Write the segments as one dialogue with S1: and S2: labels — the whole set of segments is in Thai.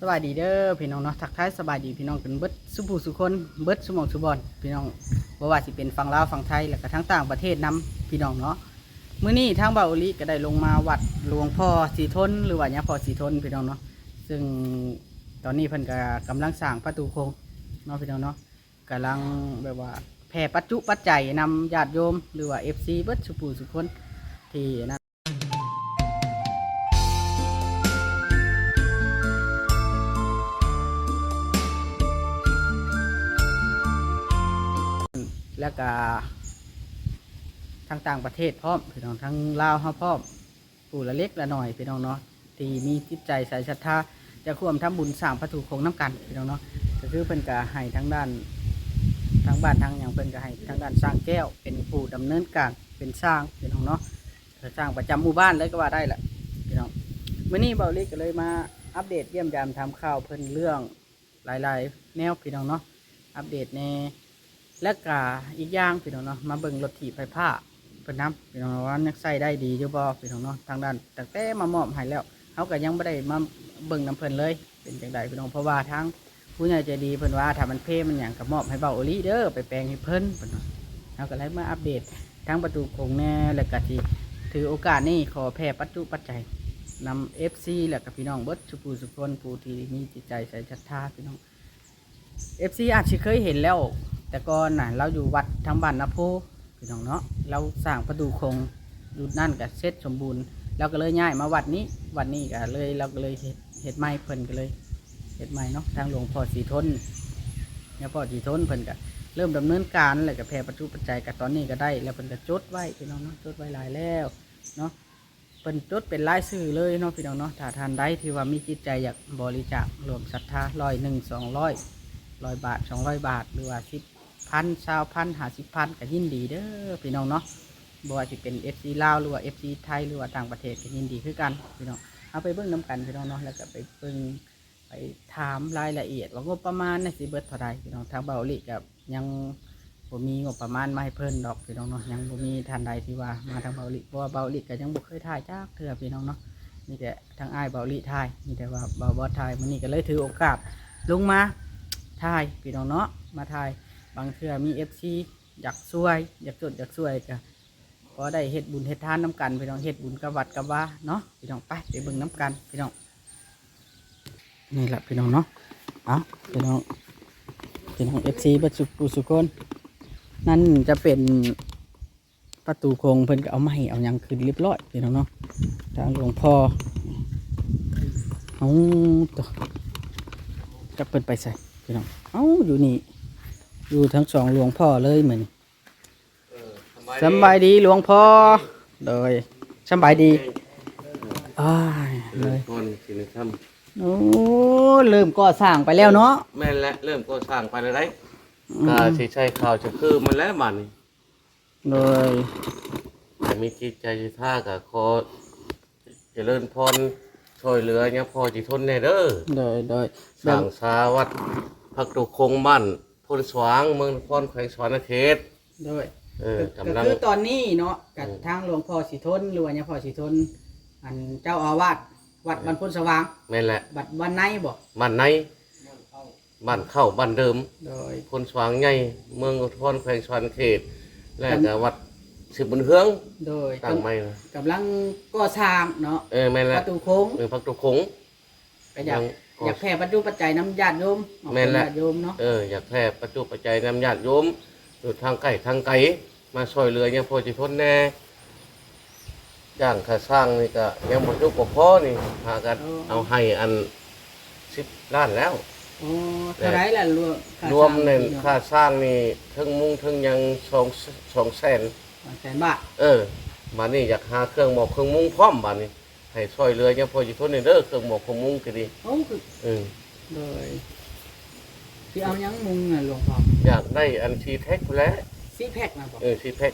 S1: สบายดีเด้อพี่น้องเนาะทักทายสบายดีพี่น้องกันเบิดสุภูสุคนเบิดสมองสุบอลพี่น้องบ่ว่าสิเป็นฝั่งลาวฝั่งไทยแล้วก็ทั้งต่างประเทศนํพี่น้องเนาะมื้อนี้ทางเบาอลิก็ได้ลงมาวัดหลวงพ่อสีทนหรือว่าเนี่ยพ่อสีทนพี่น้องเนาะซึ่งตอนนี้เพิ่นก็กำลังสร้างประตูโค้งเนาะพี่น้องเนาะกำลังแบบว่าแผ่ปัจจุปัจจัยนำญาติโยม หรือว่า FC เบิดสุภูสุคนที่นะ แล้วก็ทางต่างประเทศพร้อมพี่น้องทั้งลาวเฮาพร้อมปู่ละเล็กละหน่อยพี่น้องเนาะที่มีจิตใจใส่ศรัทธาจะร่วมทำบุญสร้างพระถูกคงน้ำกันพี่น้องเนาะก็คือเพิ่นก็ให้ทั้งด้านทางบ้านทางอย่างเพิ่นก็ให้ทางด้านสร้างแก้ว เป็นผู้ดำเนินการเป็นสร้างพี่น้องเนาะสร้างประจำหมู่บ้านเลยก็ว่าได้แหละพี่น้องมื้อนี้เบาเล็กก็เลยมาอัปเดตเยี่ยมยามทำข่าวเพิ่นเรื่องหลาย ๆ แนวพี่น้องเนาะอัปเดตใน และก็อีกอย่างพี่น้องเนาะมาเบิ่งรถถีบไฟผ้าเพิ่นนำพี่น้องว่านักใส่ได้ดีอยู่บ่พี่น้องเนาะทางด้านตั้งแต่มามอบให้แล้วเขาก็ยังไม่ได้มาเบิ่งน้ำเพลินเลย เป็นจังไดพี่น้องเพราะว่าทางผู้ใหญ่ใจดีเพิ่นว่าถ้ามันเพ่มันหยังก็มอบให้เบาโอลีเด้อไปแปลงให้เพิ่นเพิ่นเขาก็เลยมาอัปเดตทั้งประตูโคงแน่แล้วก็ที่ถือโอกาสนี้ขอแผ่ปัจจุปัจจัยนำ FC แล้วก็พี่น้องเบิดสุภูสุคนผู้ที่มีจิตใจใส่ศรัทธาพี่น้อง FC อาจจะเคยเห็นแล้ว แต่ก่อนน่ะเราอยู่วัดทางบ้านนาโพพี่น้องเนาะเราสร้างประตูคงอยู่นั่นก็เสร็จสมบูรณ์เราก็เลยย้ายมาวัดนี้วัดนี้ก็เลยเราก็เลยเฮ็ดไม้เพิ่นก็เลยเฮ็ดไม้เนาะทางหลวงพ่อสีทนเนี่ยพ่อสีทนเพิ่นก็เริ่มดำเนินการแล้วก็แผ่ปัจจุปัจจัยกับตอนนี้ก็ได้ แล้วเพิ่นก็จดไว้พี่น้องเนาะจดไว้หลายแล้วเนาะเพิ่นจดเป็นรายชื่อเลยเนาะพี่น้องเนาะถ้าทานใดที่ว่ามีจิตใจอยากบริจาครวมศรัทธาร้อยหนึ่งสองร้อยร้อยบาทสองร้อยบาทหรือว่าสิบ พันชาวพันหาสิบพันก็ยินดีเด้อพี่น้องเนาะบ่ว่าจะเป็น FC ลาวหรือว่า FC ไทยหรือว่าต่างประเทศก็ยินดีคือกันพี่น้องเอาไปเบิ่งน้กันพี่น้องเนาะแล้วก็ไปเบิ่งไปถามรายละเอียด ว่างบประมาณนะสิเบิดเท่าใดพี่น้องทางเบาหลีกับยังบ่มีงบประมาณมาให้เพิ่นดอกพี่น้องเนาะยังบ่มีทานใดที่ว่ามาทางเบาหลีเพราะว่าเบาหลีก็ยังบ่เคยถ่ายจักเทื่อพี่น้องเนาะมีแต่ทางอ้ายเบาหลีถ่ายมีแต่ว่าเบาบ่ถ่ายมื้อนี้ก็เลยถือโอกาสลงมาถ่ายพี่น้องเนาะมาถ่าย บางเทื่อมีเอฟซีอยากช่วย อยากจดอยากช่วยก็พอได้เฮ็ดบุญเฮ็ดทานน้ำกันพี่น้องเฮ็ดบุญกับวัดกับว่าเนาะพี่น้องไปไปเบิ่งน้ำกันพี่น้องนี่แหละพี่น้องเนาะเอาพี่น้องพี่น้องเอฟซีบัดสุปุสุคนนั่นจะเป็นประตูโคงเพิ่นก็เอาไม้เอายังขึ้นเรียบร้อยพี่น้องเนาะทางหลวงพ่อเอาตัวจะเพิ่นไปใส่พี่น้องเอ้าอยู่นี่ อยู่ทั้งสองหลวงพ่อเลยเหมือนสำบายดีหลวงพ่อโดยสำบายดีอ้ายเลย
S2: ก่อนสินท
S1: โอ้เริ่มก่อสร้างไปแล้วเนาะำ
S2: แม่นและเริ่มก่อสร้างไปแล้วได้
S1: อืม
S2: ก็สิใช้ข่าวจะคือมันแล้วมัน
S1: โดย
S2: แต่มีจิตใจสิท่ากับขอเจริญพรช่วยเหลือเนี่ยพอจิทนแน่เด้อ
S1: โดยโดย
S2: สร้างสาวัดพักตุคงบ้าน พลสว่างเมืองนครแขวงสวรรณเขต
S1: โดย
S2: เออ
S1: ก็
S2: กำลัง
S1: คือตอนนี้เนาะกับ
S2: อืม
S1: ทางหลวงพ่อสีทนหรือว่าเนี่ยพ่อสีทน อันเจ้าอาวาสวัดบรรพุนสว่าง
S2: แม่นแหละ
S1: บัดวันในบ่
S2: บ้านในบ้านเข้าบ้านเดิม
S1: โดย
S2: พลสว่างใหญ่เมืองนครแขวงสวรรณเขต และก็วัดสิบุญเฮือง
S1: โดย
S2: ตั้งไม่นะ
S1: กำลังก่อสร้างเนาะ
S2: เออแม่น
S1: ป
S2: แหละ
S1: ระตูโค้ง
S2: เออพักตุคง
S1: ก็อยาก
S2: ยัง
S1: อยากแผ่ปัจจุปัจจัยน้ำญาติโยมออก
S2: แม่นแหละ
S1: ญาติโยมเนาะ
S2: เอออยากแพร่ปัจจุปัจจัยนำญาติโยมอยู่ทางไก่ทางไก่มาช่วยเหลือยังพอจิทนแน่ย่างค่าสร้างนี่ก็ยังหมดยุคพอนี่พากันเอาให้อันสิบล้านแล้ว
S1: โอ้เท่าไรล่ะรวมค่าร
S2: วมใน
S1: สร้าง
S2: ค่าสร้างนี่ทั้งมุ้งทั้งยังสองสองแสน
S1: สองแสนบาท
S2: เออมานี่อยากหาเครื่องหมอกเครื่องมุ้งพร้อมบานี่ ให้ช่วยเหลือยังพอจิทนในเด้อเครื่องหมอกเครื่องมุ้งก็ดี
S1: โอ้คือ
S2: เออ
S1: โดยที่เอายังมุงน่ะหลวงพ่อ
S2: อยากได้อันชีแท็กแล้ว
S1: ซีแพ็คนะบอก
S2: เออชีแท็ก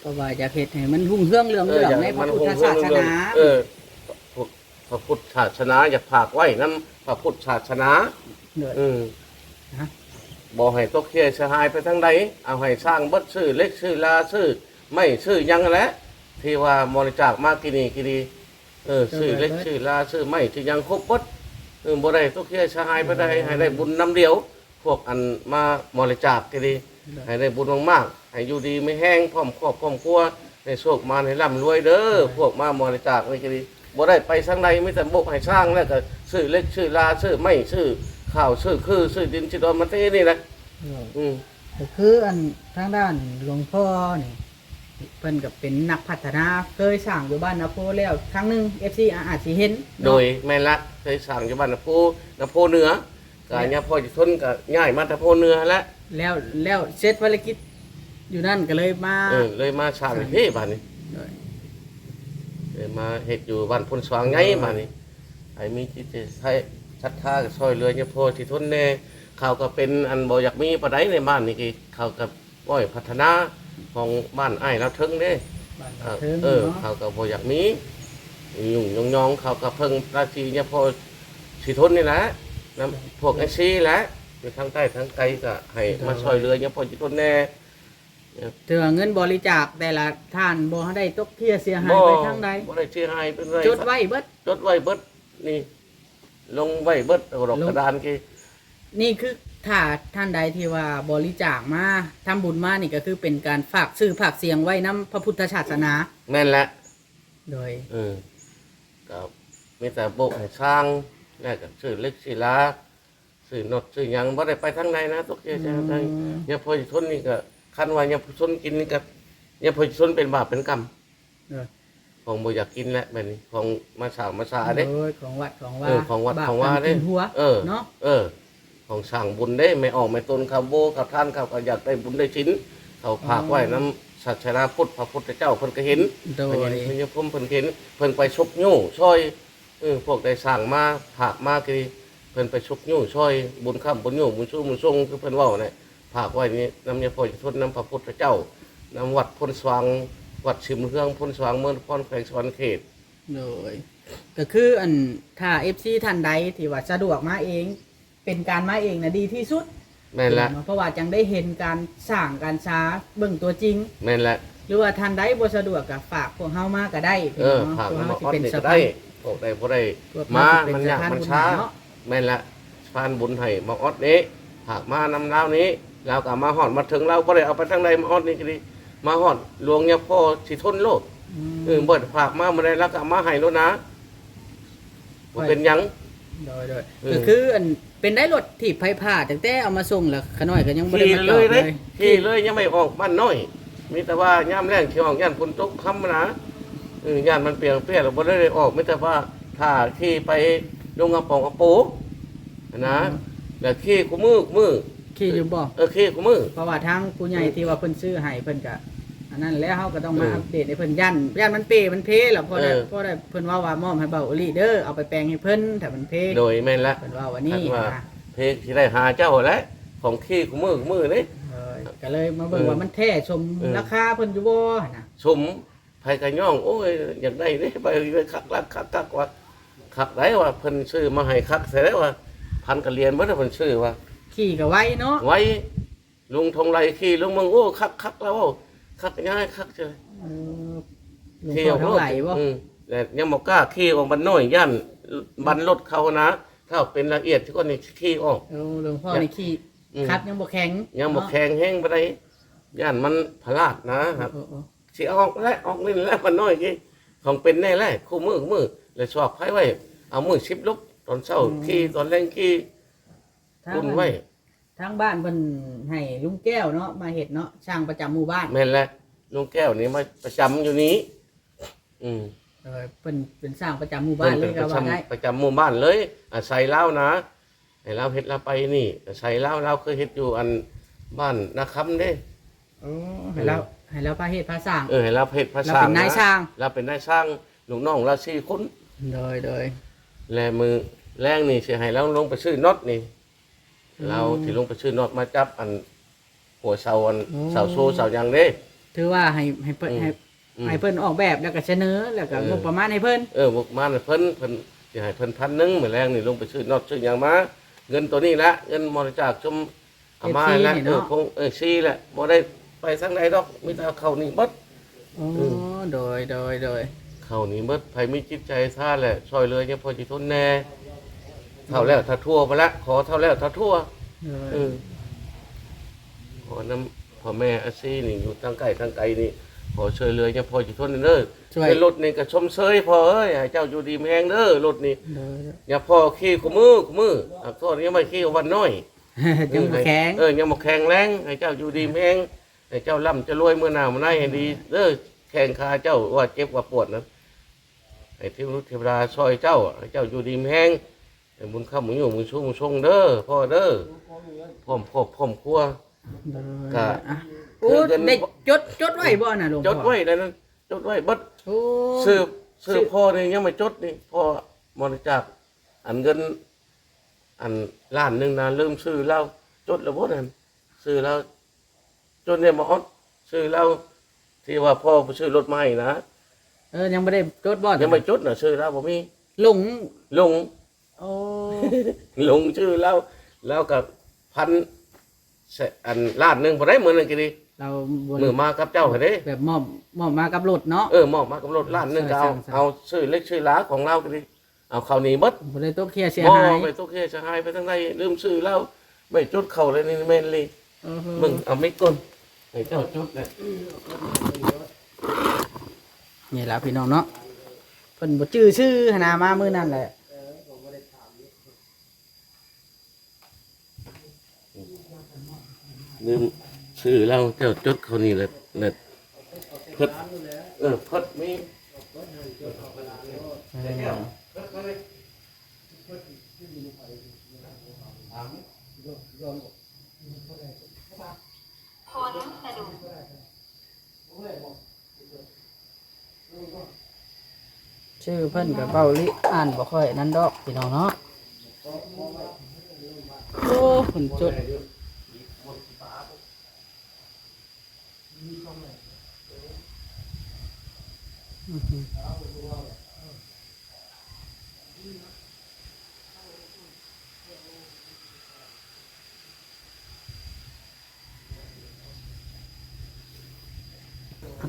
S1: เพราะว่าอยากเห็ดให้มันหุ่งเรื่องเรื่องเรื่องในพระพุทธศาสนา
S2: เออพุทธพระพุทธศาสนาอยากผากไว้น้ำพระพุทธศาสนา
S1: โดย
S2: อืม
S1: ฮะ
S2: บอกให้ตกเคลียร์เสียหายไปทั้งใดเอาให้สร้างเบัดซื้อเล็กซื้อลาซื้อไม่ซื้อหยังนั่นแหละที่ว่าบริจาคมากินีกินี เออซื้อเล็กซื้อลาซื้อไม่ที่ยังครบเบัดเออบ่ได้ตกเที่ยชายบ่ได้ให้ได้บุญน้ำเดียว พวกอันมาบริจาคก็ดีให้ได้บุญมากๆให้อยู่ดีไม่แห้งพร้อมครอบพร้อมครัวในโชคมาให้ร่ำรวยเด้อพวกมาบริจาคนี่ก็ดีบ่ได้ไปทางใดมีแต่บกให้สร้างแล้วก็ซื้อเล็กซื้อลาซื้อไม้ซื้อข้าวซื้อคือซื้อดินซื้อดอนมาเทนี่นะอืม
S1: ก็คืออันทางด้านหลวงพ่อนี่ เพิ่นก็เป็นนักพัฒนาเคยสร้างอยู่บ้านนาโพแล้วครั้งหนึง FC อาจสิเห็นเนาะ
S2: โดยแม่นละเคยสั่งอยู่บ้านนาโพนาโพเหนือก็เนี่ยพ่อจะทนก็ง่ายมานาโพเหนือแล้ว
S1: แล้วแล้วเสร็จภารกิจอยู่นั่นก็เลยมา
S2: เออเลยมาสั่งที่บ้านนี้
S1: โดย
S2: เลยมาเฮ็ดอยู่บ้านพนสว่างไงบ้านนี้ไอ้มีจิตใจให้ศรัทธาก็ซอยเรือเนี่ยพ่อที่ทนแน่เขาก็เป็นอันบ่อยากมีปานใดในบ้านนี่คือเขาก็บ่อยพัฒนา ของบ้านอ้ายเราถึงเด้
S1: บ้าน
S2: เอ
S1: นา
S2: อ
S1: เทิง
S2: เออ
S1: เนาะ
S2: เขาก็บ่อยากมียุ่งยองยองๆเขาก็เพิ่งราชีเนี่ยพอสิทนนี่แหละนะพวกไอซีแหละอยู่ทางใต้ทางไกลก็ให้มาช่วยเรือเนี่ยพอสิทนแน่
S1: ถือว่าเงินบริจาคแต่ละท่านบ่ได้ตกเที่ยเสียหาย
S2: บ่
S1: ไปทางใด
S2: บ่ได้เสียหายเป็นไร
S1: จดไว้เบิด
S2: จดไว้เบิดนี่ ลงไว้เบิดเอาดอก
S1: ลง
S2: กระดานกี่
S1: นี่คือ ถ้าท่านใดที่ว่าบริจาคมาทำบุญมานี่ก็คือเป็นการฝากชื่อฝากเสียงไว้น้พระพุทธศาสนา
S2: แม่นแหละ
S1: โดย
S2: เออก็มีแต่โบกให้สร้างแล้วก็ซื้อเล็กสิลาซื้อนดซื้อหยังบ่ได้ไปทางใดนะตกใจใช่ทางเนี่ยพอสิทนนี่ก็คันว่าเนี่ยพอทนกินนี่ก็เนี่ยพอสิทนเป็นบาปเป็นกรรม
S1: เออ
S2: ของบ่อยากกินแล้วแบบนี้ของมาสาวมาสาเด้
S1: โดยของวัดของว่า
S2: เออของวัด
S1: บาป
S2: ของว่า
S1: กรรม
S2: เด้
S1: กินหัว
S2: เออ
S1: เนาะ
S2: เออ ของสั่งบุญได้ไม่ออกไม่ตนคำโบกับท่านเขาก็อยากได้บุญได้ชิ้น เขาผากไว้น้ำศาสนาพุทธพระพุทธเจ้าเพิ่นก็เห็น
S1: โด
S2: เพิ่น
S1: ย
S2: เห็นเพิ่นจะพุ่มเพิ่นเห็นเพิ่นไปชกยู่ช่วยเออพวกได้สั่งมาผากมาคือเพิ่นไปชกยู่ช่วยบุญข้ามบุญยู่บุญชูบุญทรงคือเพิ่นเว่าเนี่ยผากไว้นี่น้ำยาพอจะทนน้ำพระพุทธเจ้าน้ำวัดพ้นสว่างวัดชิมเรื่องพ้นสว่างเมืองพรแขวงสวรรค์เขต
S1: โดย ก็คืออันถ้า FC ท่านใดที่ว่าสะดวกมาเอง เป็นการมาเองนะดีที่สุด
S2: แม่นละ
S1: เพราะว่าจังได้เห็นการสร้างการช้าเบิ่งตัวจริง
S2: แม่นละ
S1: หรือว่าท่านใดบ่สะดวกก็ฝากพวกเฮามาก็ได้พี่
S2: เออ
S1: น้อง
S2: ผาก
S1: พวก
S2: มา
S1: เฮาสิ
S2: ออด
S1: เป็น
S2: นี่
S1: สะ
S2: ก็
S1: พา
S2: ได้
S1: น
S2: พวกได้พวกได้
S1: พวก
S2: มา
S1: เฮสิเป็
S2: มันยาก
S1: สะพ
S2: มัน
S1: บุญ
S2: ช้า
S1: เนาะ
S2: แม่นละฟานบุญให้มาออดนี้ผากมานำเล่าวนี้แล้วก็มาหอดมาถึงเราบ่ได้เอาไปทางใดมาออดนี่ก็ดีมาหอดหลวงเนี่ยพ่อสิทนโลด
S1: อืม
S2: เออบ่ได้ฝากมาบ่ได้แล้วก็เอามาให้แล้วนะบ่เป็นหยัง
S1: โดยโดย
S2: เออ
S1: ก็คืออันเป็นได้รถถีบไผผ่าตั้งแต่เอามาส่งแล้วขน้อยก็ยังบ่ได้
S2: ขี่
S1: มาจ
S2: เล
S1: อด
S2: ย
S1: เล
S2: เลย
S1: ย
S2: ขี่เลยยังไม่ออกบ้านน้อย มีแต่ว่ายามแรงขี่ออกย่านฝนตกค่ำนะเออย่านมันเปียกเปียกแล้วบ่ได้ออกมีแต่ว่าถ้าขี่ไปลงกระป๋องกระปูนะแล้วขี่กูมือกูมือ
S1: ขี่อยู่บ่
S2: เออขี่กูมือ
S1: เพราะว่าทางผู้ใหญ่ที่ว่าเพิ่นซื้อให้เพิ่นก็อั นนั้นแล้วเฮาก็ต้องมา
S2: เอออั
S1: อัปเดตให้เพิ่นยันยันมันเปมันเพแล้วพอได้
S2: เออ
S1: พอได้เพิ่นว่าว่ามอมให้เบาอลีเด้อเอาไปแปลงให้เพิ่นถ้ามันเพ
S2: โดยแม่นละ
S1: เพิ่นว่าว่านี่
S2: ว่า
S1: นะ
S2: เพกที่ได้หาเจ้าแล้วของขี้กูมือกูมือนี่
S1: เออก็เลยมาเบิ่ง
S2: เออ
S1: ว่ามันแท้ชม
S2: เออ
S1: ราคาเพิ่นอยู่บ่นะ
S2: ชมไผกระย่อง โอ้ยอยากได้นี่ไปเลยคักลักคักคักว่าคักได้ว่าเพิ่นซื้อมาให้คักเสร็จแล้วว่าพันกระเรียนบ่ได้เพิ่นซื้อว่า
S1: ขี่ก็ไว้เนาะ
S2: ไว้ลุงทองไรขี่ลุงเมืองโอ้คักคักแล้วเว้า คักง่ายคักเจอ
S1: เออหลวง
S2: ขี่
S1: พ่
S2: อ
S1: อ
S2: อก
S1: เท่าร
S2: ถ
S1: ไหร่บ่
S2: อืมแต่ยังบ่กล้าขี่ออกบ้านน้อยย่านบันรถเขานะ ถ้าเป็นละเอียดที่ก็นี่ขี่ออก
S1: เออหลวงพ่อนี่ขี่
S2: อืม
S1: คัดยังบ่แข็ง
S2: ยังบ่แข็งแห้งบ่ได้ย่านมันพลาดนะครับ
S1: เออเออ
S2: สิออกแล้วออกนี่แล้วมันน้อยกี่ของเป็นแน่แล้วคู่มือคู่มือเลยชอบไผไว้ เอามือชิบลุกตอนเช้าขี้ตอนแรงขี้
S1: ทาง
S2: ตุนไว้
S1: ทางบ้านเพิ่นให้ลุงแก้วเนาะมาเฮ็ดเนาะช่างประจำหมู่บ้าน
S2: แม่นแล้วลุงแก้วนี่มาประจำอยู่นี้ อืม
S1: เออเป็นเป็นสร้างประจำหมู่
S2: เพิ่
S1: บ้าน
S2: น
S1: เล
S2: เป็
S1: ย
S2: น
S1: ก็
S2: ประ
S1: ว่าได้
S2: จำประจำหมู่บ้านเลยอาศัยเล่านะให้เราเฮ็ดเราไปนี่อาศัยเล่าเราเคยเฮ็ดอยู่อันบ้านนาคำเด้
S1: โอ้ให้เราให้เราพาเฮ็ดพาสร้าง
S2: เออให้เราเฮ็ดภา
S1: เรา
S2: ษา
S1: เป็นนายช่าง
S2: เราเป็นนายช่างลูกน้องเราสี่คน
S1: โดยโดย
S2: แลมือแรงนี่สิให้เราลงไปซื้อน็อตนี่
S1: อืม
S2: เราที่ลงไปซื้อน็อตมาจับอัน หัวเสาอัน
S1: โอ้
S2: เสาโซ่เสาหยังเด้
S1: ถือว่าให้ให้เพิ่น
S2: อืม
S1: ให้
S2: อืม
S1: ให้เพิ่นออกแบบแล้วก็เสนอแล้วก็
S2: เออ
S1: งบประมาณให้เพิ่น
S2: เออบุกมาน่ะเพิ่นเพิ่นสิให้เพิ่นพันหนึงมื้อแรงนี่ลงไปซื้อน็อตซื้อหยังมา เงินตัวนี้ละเงินบริจาคชมเอามาละเออคงเออซีแหละบ่ได้ไปทางใดดอกมีแต่เอาเข้านี่เบิด
S1: โอ้โดยโดยโดย
S2: เข้านี่เบิดไผมีจิตใจซ่าแหละช่วยเหลือยังพอสิทนแน่ เท่าแล้วถ้าทั่วไปละขอเท่าแล้วถ้าทั่ว
S1: โดย
S2: เออขอน้ำพ่อแม่อาซีนี่อยู่ทางไกลทางไกลนี่ขอช่วยเหลือยังพอจะทนเด้อ
S1: ช่วย
S2: เป็นรถนี่ก็ชมเชยพอเอ้ยให้เจ้าอยู่ดีแมงเด้อรถนี่
S1: โดย
S2: อย่าพอขี่ขมือขมืออักโทษยังไม่ขี่วันน้อย
S1: จังบ่แข็ง
S2: เออยังมาแข็งแรงให้เจ้าอยู่ดีแมงให้เจ้าร่ำจะรวยเมื่อหน้ามาได้ให้ดีเด้อแข่งขาเจ้าว่าเจ็บว่าปวดนะให้เทวรุเทวดาช่วยเจ้าให้เจ้าอยู่ดีแมง ให้บุญข้ามุญอยู่มุญชุ่มมุญชงเด้อพ่อเด้อพร้อมครอบพร้อมครัว ก็
S1: อะโอ้ได้จดจดไว้บ่น่ะหลวงพ่อ
S2: จดไว้แล้วนั้นจดไว้บัด
S1: โอ้
S2: ซื้อซื้อพ่อนี่ยังไม่จดนี่พ่อบริจาคอันเงิน อันล้านหนึ่งนะเริ่มซื้อเหล้าจดแล้วบ่นั่นซื้อเหล้าจดเนี่ยมาออดซื้อเหล้าที่ว่าพ่อไปซื้อรถใหม่นะ
S1: เออยังบ่ได้จดบ่
S2: ยังไม่จดน่ะซื้อเหล้าบ่มี
S1: หลง
S2: ลง
S1: โอ้
S2: ลงชื่อเหล้าแล้วกับพันแสอันล้านหนึ่งบ่ได้เหมือนกันกี่ดี
S1: เราบ่
S2: มือมากับเจ้าเด้
S1: แบบมอบมอบมากับรถเนาะ
S2: เออมอบมากับรถล้านหนึงก็เอา
S1: ใช่ๆ
S2: เอาชื่อเล็กชื่อหล้าของเราก็ดีเอาเขาวหนี้บัด
S1: บ่ได้ตกเคลียร์เสีย
S2: มอ
S1: หาย
S2: ไปตุกเคจะหายไปทั้งในลืมชื่อเราไม่จุดเข่าเลยนี่แม่นเลย
S1: เออ
S2: มึงเอาไม่ก้นให้เจ้าจุดเลย
S1: นี่ล่ะพี่น้องเนาะเพิ่นบ่จื้อชื่อหนนามามื้อนั้นแหละ
S2: ลืมชื่อเราเจ้าจดเขานี่เลยเลยเพิดเออเพิดมี
S1: ชื่อเพิ่นก็เบ้าลิอ่านบ่ค่อยนั่นดอกพี่น้องเนาะโอ้เพิ่นจด ก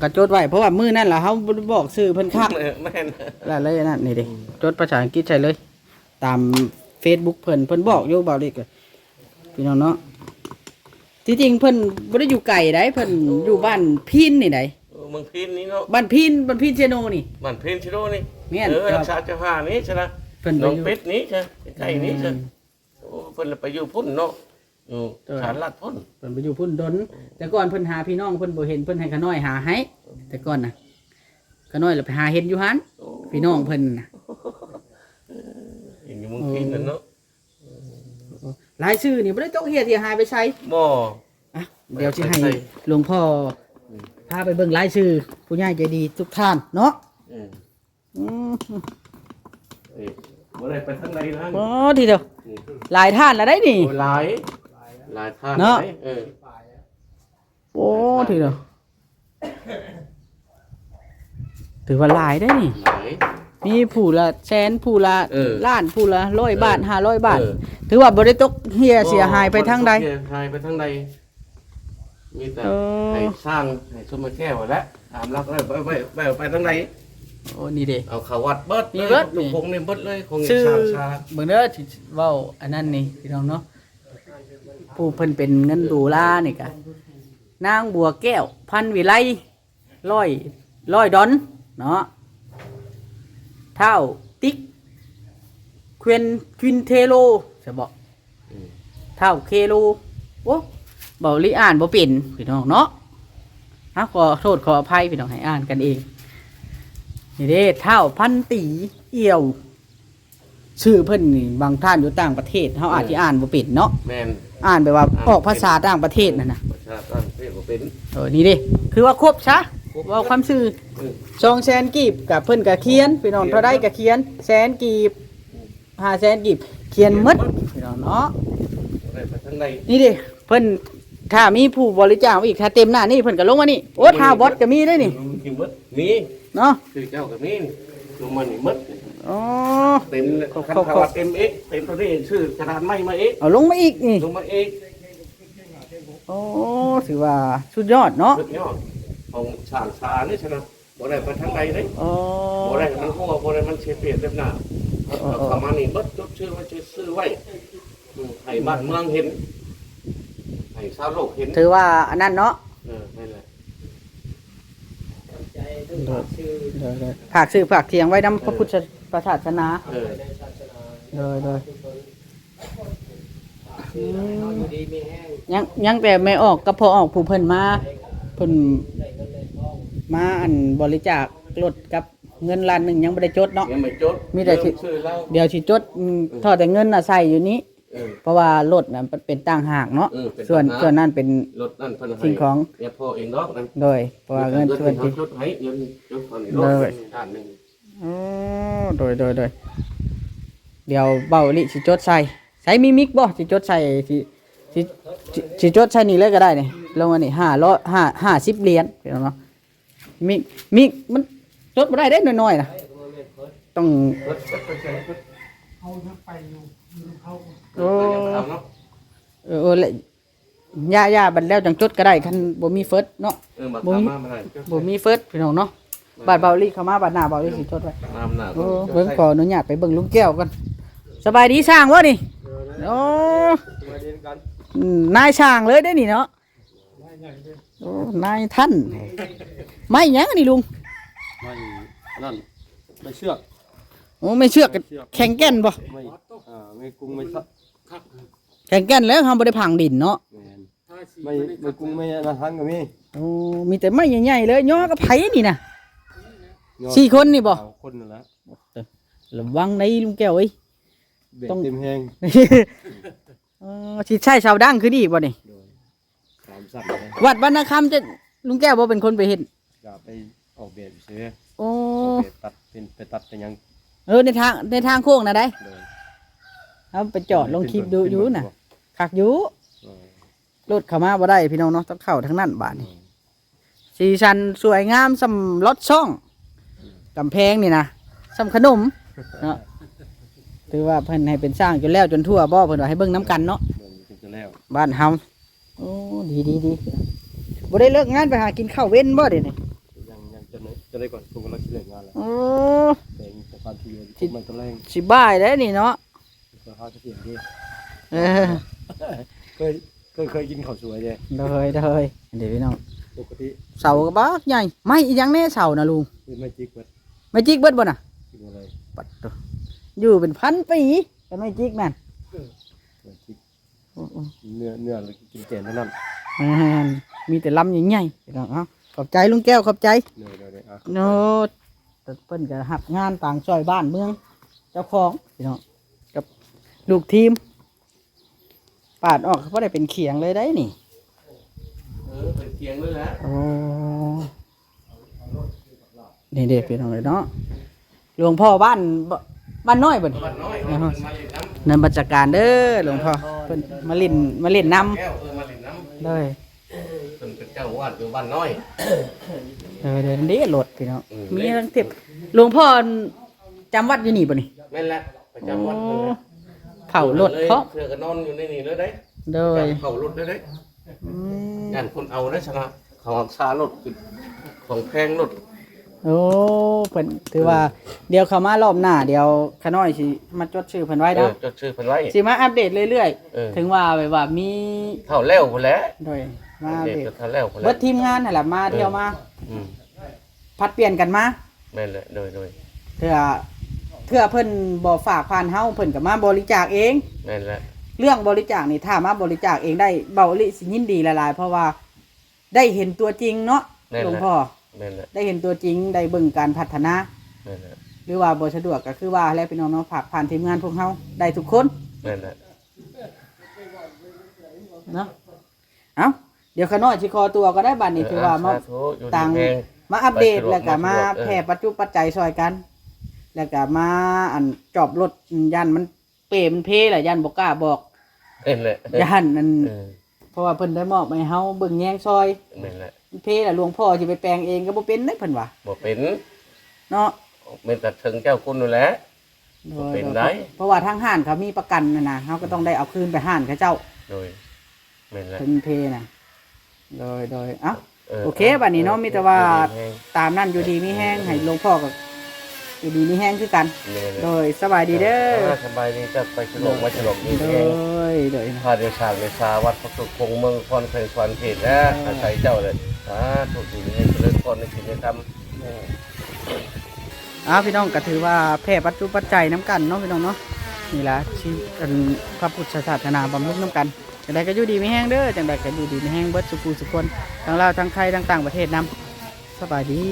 S1: ็จดไว้เพราะว่ามือนั้นแหละเฮาบอกชื่อเพิ่นคัก
S2: เออแม่น
S1: แล้วเลยนั่นนี่ดิจดภาษาอังกฤษใช่เลย ตาม Facebook เพิ่นเพิ่นบอกอยู่เบาด็กพี่น้องเนาะที่จริงเพิ่นบ่ได้อยู่ไกลได้เพิ่นอยู่บ้านพินนี่ได
S2: เออเมืองพินนี่เนาะ
S1: บ้านพินบ้านพินเชโนนี่
S2: บ้านพินชิโร่นี่
S1: แม่น
S2: เออ
S1: ครับ
S2: รักษาเจ้าห้านี้ใช่ไหม
S1: เพิ่นไป
S2: น้อง
S1: อยู่
S2: เป็ดนี้ใช่ไก่นี้ใช่โอ้เพิ่นไปอยู่พุ่นเนาะอยู่
S1: เออ
S2: ฐานลาดพุ่น
S1: เพิ่นไปอยู่พุ่นดน แต่ก่อนเพิ่นหาพี่น้องเพิ่นบ่เห็นเพิ่นให้ขาน้อยหาให้ แต่ก่อนน่ะขาน้อยแล้วไปหาเห็นอยู่หัน
S2: โอ้
S1: พี่น้องเพิ่นน่ะ
S2: อย่างนี้เมึงพินนั่นเนาะ
S1: หลายชื่อนี่บ่ได้ตกเฮียที่หายไปใช้
S2: บ่
S1: อะเดี๋ยวสิให้
S2: ไปใส่
S1: หลวงพ่อ พาไปเบิ่งรายชื่อผู้ใหญ่ใจดีทุกท่านเนาะ
S2: อืม
S1: อืม
S2: เอ้ยบ่ได้ไปทางใดนะ
S1: โอ้ทีเดียวหลายท่านแล้วได้นี่
S2: โอ้หลายหลายท่าน
S1: เนาะ
S2: ไหเออ
S1: โอ้ทีเดียวถือว่าหลายได้นี่
S2: หลาย
S1: มีผู้ละแสนผู้ละ
S2: เออ
S1: ล้านผู้ละร้อยบาทห้าร้อยบาท
S2: เออ
S1: ถือว่าบริตกเฮียเสียหายไปทางใด
S2: เสียหายไปทางใด มีแต่
S1: เออ
S2: ให้สร้างให้สมมาแก้วและถามรักแล้วไปไปไปไปทางใด
S1: โอ้นี่เด้
S2: เอาเขาวัดเบิด
S1: มี
S2: เลย
S1: เบิด
S2: ลูกคงนี่เบิดเลยคง
S1: ชื่อ
S2: สร้างชา
S1: เบิ่งเด้อที่เว้าอันนั้นนี่พี่น้องเนาะผู้เพิ่นเป็นเงินดูลานี่กะนางบัวแก้ว พันวิไลร้อยร้อยดอนเนาะเท่าติ๊กเควนควินเทโลจะบอก
S2: อืม
S1: เท่าเคโลโอ้ เบาลิอ่านบ่เป็นพี่น้องเนาะฮะขอโทษขออภัยพี่น้องให้อ่านกันเองนี่เด้เท่าพันตีเอี่ยวชื่อเพิ่นนี่บางท่านอยู่ต่างประเทศเขาอาจจะอ่านบ่เป็นเนาะ
S2: แม่น
S1: อ่านแบบว่า
S2: อ่าน
S1: ออกภาษาต่างประเทศนั่นน่ะ
S2: ประชาชนเรียกว่าเป็น
S1: เออนี่เด้คือว่าครบซะเว่าความชื่อ
S2: อืม
S1: สองแสนกีบกับเพิ่นก็เขียนพี่น้องเท่าใดก็เขียนแสนกีบห้าแสนกีบเขียนหมดพี่น้องเนาะ
S2: ได้ไปทางใด
S1: นี่เด้เพิ่น ถ้ามีผู้บริจาคอีกถ้าเต็มหน้านี่เพิ่นก็ลงมานี่โอ้ถ้าบอสก็มีด้วยนี่
S2: มีหมดนี่
S1: เนาะ
S2: คือเจ้ากับนี่นี่ลงมานี่หมด
S1: อ๋อ
S2: เต็มเลย
S1: ครบ
S2: คัน
S1: ครบ
S2: ขาวาเต็มเอ็กเต็มตัวนี้ชื่อกระดานไม้มาเอ็ก
S1: เอาลงมาอีกนี่
S2: ลงมาเอ็ก
S1: โอ้ถือว่าสุดยอดเนาะ
S2: สุดยอดของช่างชานี่ใช่ไหมบ่ได้ไปทางใดเด้
S1: โอ้
S2: บ่ได้มันหัวบ่ได้มันเสียเปรียบเต็มหน้าเอาเข้ามานี่เบิดจดชื่อไว้ชื่อซื้อไว้อืมให้บ้านเมืองเห็น ให้ชาวโลกเห็น
S1: ถือว่าอันนั้นเนาะ
S2: เออนั่นแหละ
S3: ใจถึงฝากชื่อ
S1: ฝากซื้อฝากเทียงไว้นำพระพุทธศาสนา
S2: เออ
S3: ในศาสนา
S1: เลยเลย
S3: ชื่อให้เขาอยู่ดีมีแห้ง
S1: ยังยังแต่ไม่ออกก็พอออกผู้เพิ่นมาเพิ่น
S3: ได้เงินได้ทอง
S1: มาอันบริจาครถกับเงินล้านหนึงยังบ่ได้จดเนาะ
S2: ยังไม่จด
S1: มีแต่สิ
S2: เริ่ชื่อเรา
S1: เดี๋ยวสิจดอืมทอดแต่เงินน่ะใส่อยู่นี้
S2: เออ
S1: เพราะว่ารถน่ะมันเป็นต่างหากเนาะ
S2: เออเป็น
S1: ส่วน
S2: ต่างหาก
S1: ส่วนนั้นเป็น
S2: รถนั่นเพิ่นให้
S1: สิ่งของ
S2: เนี่ยพ่อเองดอกนั่น
S1: โดยเพราะว่าเงินส่วน
S2: ที่
S1: ที่
S2: จดให้เงินจดตอนนี้
S1: เลย
S2: ด้านหนึง
S1: โอ้โดยโดยโดยเดี๋ยวเบาลิสิจดใส่ใส่มีมิกบ่สิจดใส่สิสิสิสิจดใส่นี่เลยก็ได้นี่ลงอันนี้ห้าร้อยห้าห้าสิบเหรียญเห็นเนาะมิกมิกมันจดบ่ได้เด้น้อยๆนะต้อง
S2: รถรถไปใช้รถ
S3: เขาจะไปอยู่อยู่เขา
S1: โอ้
S2: ทำเนาะ
S1: เออเออและย่าย่าบัดแล้วจังจดก็ได้คันบ่มีเฟิร์สเนาะ
S2: เออมา
S1: บ่มี
S2: ทำมาเมื่อไหร่จด
S1: บ่มีเฟิร์สพี่น้องเนาะบาดเบาลิเข้ามาบาดหน้าเบาลิสิจดไว้
S2: มาหน้า
S1: โอ้เบิ่งขออนุญาตไปเบิ่งลุงแก้วกันสบายดีสร้างวะนี่โอ้
S3: มาเรียนกัน
S1: อืมนายช่างเลยได้อนี่เนาะ
S3: ได้ใหญ่เลย
S1: โอ้นายท่านไม่หยังอันนี่ลุง
S4: ไม่นั่นไม่เชือก
S1: โอ้ไม่เชือกกันแข็งแก่นบ่
S4: ไม่อ่าไม่กุ้งไม่ทับ
S1: แข็งแก่นแล้วเฮาบ่ได้พังดินเนาะ
S4: แมน
S3: ถ้าสี
S4: ไม่ไม่กุ้งไม่นาทันก็มี
S1: โอ้มีแต่ไม้ใหญ่ๆเลยย่อกับไผนี่น่ะ
S4: ยอด
S1: สี่คนนี่บ่
S4: สามคนนั่นแหละ
S1: ระวังในลุงแก้วเอ้ย
S4: เบ็ด
S1: ต้อง
S4: เต็มแหง
S1: เออสิใช่ชาวดังคือดีบ่นี่
S4: โดยสามสัตว์เลย
S1: วัดบรรณคำจะลุงแก้วบ่เป็นคนไปเฮ็ด
S4: อย่าไปออกแบบเสีย
S1: โอ้
S4: ออกแบบตัดเป็นไปตัดเป็นหยัง
S1: เออในทางในทางโค้งน่ะได้
S4: โดย
S1: เอาไปจอดลงคลิปดูอยู่น่ะคักอยู่
S4: เออ
S1: รถเข้ามาบ่ได้พี่น้องเนาะต้องเข้าทางนั้นบาดนี้สีสันสวยงามสำรถช่องกำแพงนี่นะสำขนมเนาะถือว่าเพิ่นให้เป็นสร้างจนแล้วจนทั่วบ่เพิ่นว่าให้เบิ่งน้ำกันเนาะ
S4: โดยถึงจะแล้ว
S1: บ้านเฮาโอ้ดีดีดีบ่ได้เลิกงานไปหากินข้าวเว้นบ่เดี๋ยวนี้
S4: ยังยังจะได้จะได้ก่อนผมกำลังเลิกงานแล้ว
S1: โอ้
S4: แต่ยังสถานที่ที่มันก็แรง
S1: สิบ่ายได้นี่เนาะ
S4: ก็ข้าวจะเสียงดี
S1: เออ
S4: เคยเคยเคยกินข้าวสวยเลย
S1: เลยเลยเดี๋ยวพี่น้อง
S4: ปกติ
S1: เสาก็บักใหญ่ไม่อีหยังแน่เสานะลุง
S4: คือไม่จิกเบิด
S1: ไม่จิกเบิดบ่น่ะ
S4: กินอะไร
S1: ปัดตัวอยู่เป็นพันปีแต่ไม่จิกนั่น
S4: ไม่จิก
S1: โอ้โอ้
S4: เนื้อเนื้อแล้วกินแกนเท่านั้น
S1: แม่นมีแต่ลำใหญ่ๆพี่น้องเอ้าขอบใจลุงแก้วขอบใจ
S4: เนื้อเนื้อเนื้ออะ
S1: โนตแต่ เพิ่นก็หับงานต่างซอยบ้านเมือง เจ้าของพี่น้องกับลูกทีม ปาดออกเพราะได้เป็นเขียงเลยได้นี่
S2: เออเป็นเทียงเลยแหละ
S1: โอ้นี่เด็กพี่น้องเลยเนาะหลวงพ่อบ้านบบ้านน้อยเพิ่น
S2: บ้านน้อยเนาะมาเล่นน้ำ
S1: นันบัจการเด้อหลวงพ่อเพิ่นมาเล่นมาเล่นน้
S2: แก้วเออมาเล่นน้ำ
S1: เลยำ
S2: เป็นเป็นเจ้าวาดอยู่บ้านน้อย
S1: เออเดี๋ยวนี้รถพี่น้อง
S2: อืม
S1: มีทั้งเทปหลวงพ่อจำวัดอยู่นี่ป่ะนี่
S2: แม่นละประจำวัดนั่นแหละ
S1: เผารถเพราะ
S2: เสือก็นอนอยู่ในนี่เลยได้
S1: โดย
S2: เผารถได้ได้
S1: อืม
S2: งานคนเอาได้ชนะเขาเอาซารถของแพงรถ
S1: โอ้เพิ่นถือว่าเดี๋ยวเขามารอบหน้า เดี๋ยวขาน้อยสิมาจดชื่อเพิ่นไว้
S2: เอ
S1: นะ
S2: อจดชื่อเพิ่นไว้
S1: สิมาอัปเดตเรื่อย
S2: เออ
S1: ๆ ถึงว่าแบบว่ามี
S2: เท่าแล้วพุ่นแหล้ว
S1: โดย มาอัป
S2: เด็ก
S1: เดต
S2: ก็เท่าแล้วพุ่นแห
S1: เบิ
S2: ล้ว
S1: ดทีมงานนั่นแหละมาเที่ยวมา
S2: อืม
S1: พัดเปลี่ยนกันมา
S2: แม่นแหละโดยโดย
S1: เพื่อเพื่อเพิ่นบ่ฝากผ่านเฮาเพิ่นก็มาบริจาคเอง
S2: แม่นแหละ
S1: เรื่องบริจาคนี่ถ้ามาบริจาคเองได้เบาลิสิยินดีหลายๆ เพราะว่าได้เห็นตัวจริงเนาะ
S2: แม่น
S1: หลวง
S2: แหละ
S1: พ่อ
S2: แม่นแหละ
S1: ได้เห็นตัวจริงได้เบิ่งการพัฒนา
S2: แม่นแหละ
S1: หรือว่าบ่สะดวกก็คือว่าแล้วพี่น้องเนาะฝากผ่านทีมงานพวกเฮาได้ทุกคน
S2: แม่นแหละ
S1: เนาะเอ้า เดี๋ยวข้าน้อยสิขอตัวก็ได้บัดนี้คือว่ามา
S2: สธุอยู่
S1: ต่าง
S2: ดีแรง
S1: มาอัปเดต
S2: ไปสะดวก
S1: แล้วก็มา
S2: มาสะดวกเออ
S1: แผ่ปัจจุปัจจัยซอยกัน แล้วก็มาอันจอบรถยันมันเปรมันเพแหละยันบ่กล้าบอก
S2: แม่นแหละ
S1: ยันนั่น
S2: เออ
S1: เพราะว่าเพิ่นได้มอบให้เฮาเบิ่งแยงซอย
S2: แม่นแหละ
S1: เพล่ะหลวงพ่อสิไปแปลงเองก็บ่เป็นเด้เพิ่นว่า
S2: บ่เป็น
S1: เนาะ
S2: เป็นแต่ถึงเจ้าคุณนู่นแหละ บ่เป็นได้
S1: เพราะว่าทางห้านเขามีประกันน่ะนะเฮาก็ต้องได้เอาคืนไปห้านเขาเจ้า
S2: โดยแม่นแหละ
S1: ถึงเพน่ะ โดยโดยเอ้า โอเคบัดนี้เนาะมีแต่ว่า ตามนั่นอยู่ดีมีแห้งให้หลวงพ่อกับอยู่ดีมีแห้งคือกัน โดยสบายดีเด้อ
S2: สบายดีจะไปฉลองมาฉลองนี่
S1: โด
S2: เอง
S1: ยโดยนะ
S2: พาเดชางเดชาวัดพระสุคงเมืองคอนเพลงสวรรค์เขตและอาศัยเจ้าเลยสาธุดีให้เจริญพรในกิจกรรม
S1: อ้าวพี่น้องก็ถือว่าแพร่ปัจจุปัจจัยน้ำกันเนาะพี่น้องเนาะนี่ละชีอันพระพุทธศาสนาบำรุงน้ำกัน จังใดก็อยู่ดีไม่แห้งเด้อจังใดก็อยู่ดีไม่แห้งเบิดสุขูสุคนทั้งลาวทั้งไทยทั้งต่างประเทศนำสบายดี